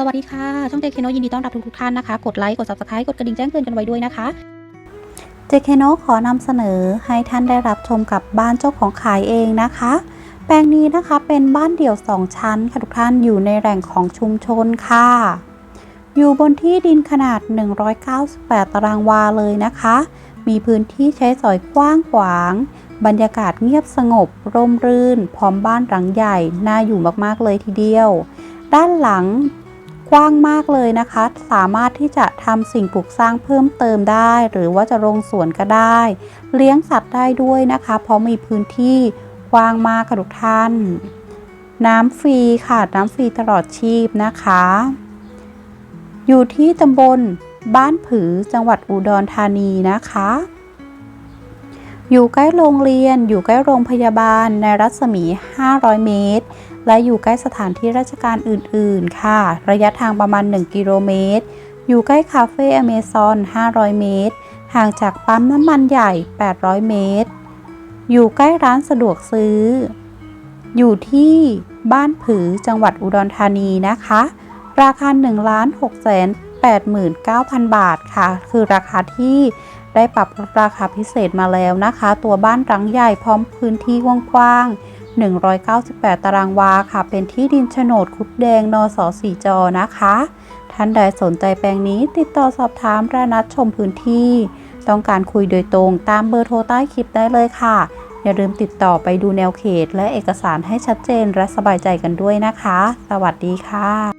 สวัสดีค่ะ ช่องเจเคโนยินดีต้อนรับทุกๆท่านนะคะ กดไลค์ กด subscribe กดกระดิ่งแจ้งเตือนกันไว้ด้วยนะคะเจเคโนขอนำเสนอให้ท่านได้รับชมกับบ้านเจ้าของขายเองนะคะ แปลงนี้นะคะเป็นบ้านเดี่ยว 2 ชั้นค่ะทุกท่านอยู่ในแหล่งของชุมชนค่ะ อยู่บนที่ดินขนาด 198 ตารางวาเลยนะคะ มีพื้นที่ใช้สอยกว้างขวาง บรรยากาศเงียบสงบ ร่มรื่น พร้อมบ้านหลังใหญ่ น่าอยู่มากๆเลยทีเดียวด้านหลัง กว้างมากเลยนะคะ สามารถที่จะทำสิ่งปลูกสร้างเพิ่มเติมได้ หรือว่าจะลงสวนก็ได้ เลี้ยงสัตว์ได้ด้วยนะคะ เพราะมีพื้นที่กว้างมากค่ะทุกท่าน น้ำฟรีค่ะน้ำฟรีตลอดชีพนะคะ อยู่ที่ตำบลบ้านผือจังหวัดอุดรธานีนะคะ อยู่ใกล้โรงเรียน อยู่ใกล้โรงพยาบาล ในรัศมี 500 เมตร และอยู่ใกล้สถานที่ราชการอื่น ๆ ค่ะ ระยะทางประมาณ 1 กิโลเมตร อยู่ใกล้คาเฟ่อเมซอน 500 เมตร ห่างจากปั๊มน้ำมันใหญ่ 800 เมตร อยู่ใกล้ร้านสะดวกซื้อ อยู่ที่บ้านผือจังหวัดอุดรธานีนะคะ ราคา1ล้าน6แสน89,000 บาทค่ะ คือราคาที่ ได้ปรับราคาพิเศษมาแล้วนะคะ ตัวบ้านหลังใหญ่พร้อมพื้นที่กว้างๆ 198 ตารางวาค่ะ เป็นที่ดินโฉนดคุดแดงนสสีจอนะคะ ท่านใดสนใจแปลงนี้ติดต่อสอบถามระนัดชมพื้นที่ ต้องการคุยโดยตรงตามเบอร์โทรใต้คลิปได้เลยค่ะ อย่าลืมติดต่อไปดูแนวเขต และเอกสารให้ชัดเจนและสบายใจกันด้วยนะคะ สวัสดีค่ะ